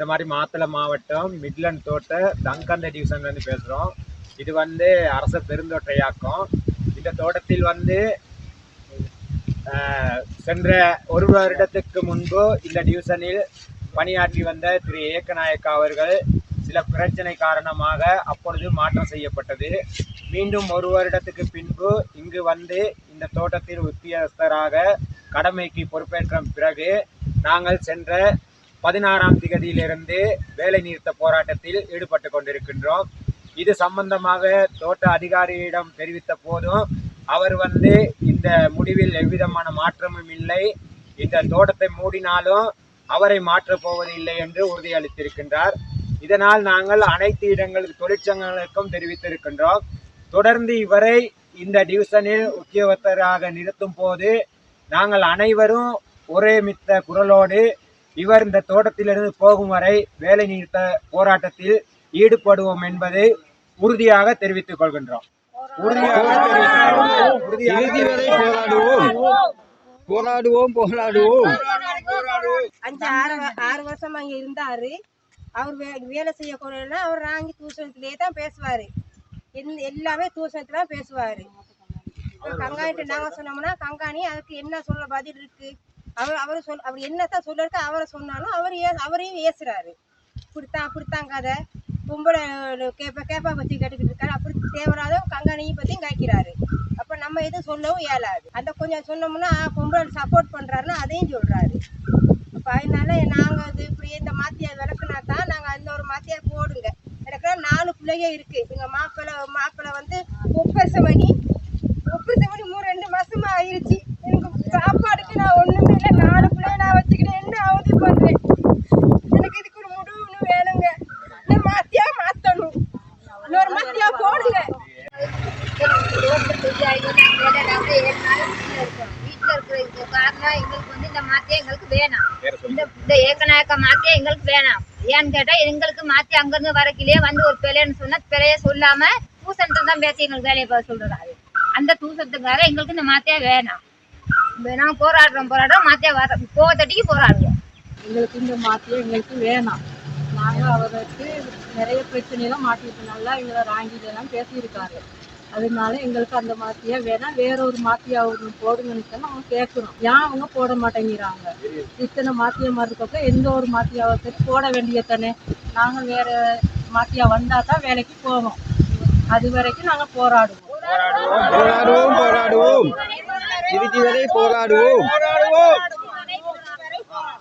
இந்த மாதிரி மாத்தளை மாவட்டம் மிட்லண்ட் தோட்ட தங்கந்த டிவிஷன்ல பேசுகிறோம் இது வந்து அரச பெருந்தோட்டையாக்கம். இந்த தோட்டத்தில் வந்து சென்ற ஒரு வருடத்துக்கு முன்பு இந்த டிவிஷனில் பணியாற்றி வந்த திரு. ஏக்கநாயக்கா அவர்கள் சில பிரச்சனை காரணமாக அப்பொழுது மாற்றம் செய்யப்பட்டது. மீண்டும் ஒரு வருடத்துக்கு பின்பு இங்கு வந்து இந்த தோட்டத்தில் உத்தியஸ்தராக கடமைக்கு பொறுப்பேற்ற பிறகு நாங்கள் சென்ற பதினாறாம் திகதியிலிருந்து வேலை நிறுத்த போராட்டத்தில் ஈடுபட்டு கொண்டிருக்கின்றோம். இது சம்பந்தமாக தோட்ட அதிகாரியிடம் தெரிவித்த போதும் அவர் வந்து இந்த முடிவில் எவ்விதமான மாற்றமும் இல்லை. இந்த தோட்டத்தை மூடினாலும் அவரை மாற்றப் போவதில்லை என்று உறுதியளித்திருக்கின்றார். இதனால் நாங்கள் அனைத்து இடங்களுக்கு தொழிற்சங்கங்களுக்கும் தெரிவித்திருக்கின்றோம். தொடர்ந்து இவரை இந்த டிவிஷனில் உத்தியோகத்தராக நிறுத்தும் போது நாங்கள் அனைவரும் ஒரே மித்த குரலோடு இவர் இந்த தோட்டத்திலிருந்து போகும் வரை வேலை நிறுத்த போராட்டத்தில் ஈடுபடுவோம் என்பதை உறுதியாக தெரிவித்துக் கொள்கின்றோம். உறுதியாக தெரிவித்துக் கொள்கின்றோம். இறுதி வரை உறுதியாக போராடுவோம் போராடுவோம். போராடுவோம் அஞ்சு ஆறு ஆறு வருஷம் அங்க இருந்தாரு. அவர் வே- வேலை செய்ய கூடனா அவர் ராங்கி தூசணத்திலே தான் பேசுவாரு. எல்- எல்லாமே தூசணத்துல தான் பேசுவாரு. கங்காணிட்டு நாங்க சொன்னோம்னா கங்காணி அதுக்கு என்ன சொல்ல பதில் இருக்கு? அவர் அவர் சொல் அவர் என்னத்தான் சொல்லிருக்கு அவரை சொன்னாலும் அவர் ஏ அவரையும் ஏசுறாரு. இப்படித்தான் அப்படித்தான் கதை. கும்பலை கேப்ப கேப்பா பற்றி கேட்டுக்கிட்டு இருக்காரு. அப்படி தேவையில்லாத கங்காணியை பற்றியும் கேட்கிறாரு அப்போ நம்ம எதுவும் சொல்லவும் இயலாது. அந்த கொஞ்சம் சொன்னோம்னா பொம்பளை சப்போர்ட் பண்ணுறாருன்னா அதையும் சொல்கிறாரு அப்போ அதனால நாங்கள் இது இப்படி இந்த மாத்தியார் விளக்குனா தான் நாங்கள் அந்த ஒரு மாத்தியார் போடுங்க. எனக்கு நாலு பிள்ளைங்க இருக்குது எங்கள் மாப்பிள்ளை மாப்பிள்ளை வந்து ஒப்பரசம் வீட்டுல இருக்கிறதுக்கு காரணம் எங்களுக்கு வந்து இந்த மாத்தியா எங்களுக்கு வேணாம். இந்த இந்த ஏக்கநாயக்க மாத்தியா எங்களுக்கு வேணாம். ஏன்னு கேட்டா எங்களுக்கு மாத்தி அங்கிருந்து வரக்கிலேயே வந்து ஒரு பிள்ளைன்னு சொன்னா பிள்ளைய சொல்லாம தூசணத்தை தான் பேசி எங்களுக்கு வேலையை பார்க்க சொல்றாரு. அந்த தூசணத்துக்காக எங்களுக்கு இந்த மாத்தியா வேணாம். நாங்க போராடுறோம் போராடுறோம் மாத்தியா வர கோவத்தட்டிக்கு போராடுவோம் எங்களுக்கு இந்த மாத்தியம் எங்களுக்கு வேணாம். நாங்கள் அவருக்கு நிறைய பிரச்சனையெல்லாம் மாட்டிட்டு நல்லா எங்களை ராங்கிலெல்லாம் பேசியிருக்காரு. அதனால எங்களுக்கு அந்த மாத்தியா வேணாம் வேற ஒரு மாத்தியா அவங்க போடுங்கன்னு தான் அவங்க கேட்குறோம் ஏன் அவங்க போட மாட்டேங்கிறாங்க? இத்தனை மாத்தியமா இருக்கப்ப எந்த ஒரு மாத்தியாவை சரி போட வேண்டிய தானே? நாங்கள் வேற மாத்தியா வந்தால் தான் வேலைக்கு போவோம். அது வரைக்கும் நாங்கள் போராடுவோம். போராடுவோம் போராடுவோம். இறுதி வரை போராடுவோம். போராடுவோம்.